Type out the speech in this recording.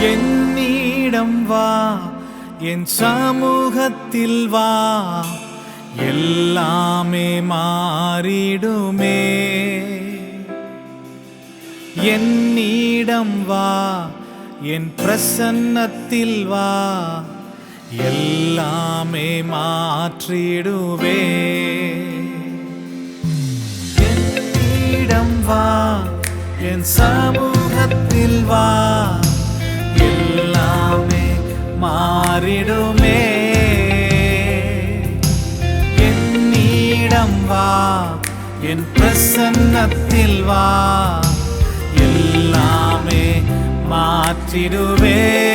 என்னிடம் வா என் சமூகத்தில் வா எல்லாமே மாறிடுமே. என்னிடம் வா என் பிரசன்னத்தில் வா எல்லாமே மாற்றிடுவே. என்னிடம் வா என் சமூகத்தில் வா எல்லாமே மாறிடுமே. என்னிடம் வா என் பிரசன்னத்தில் வா. எல்லாமே மாற்றிடுவே.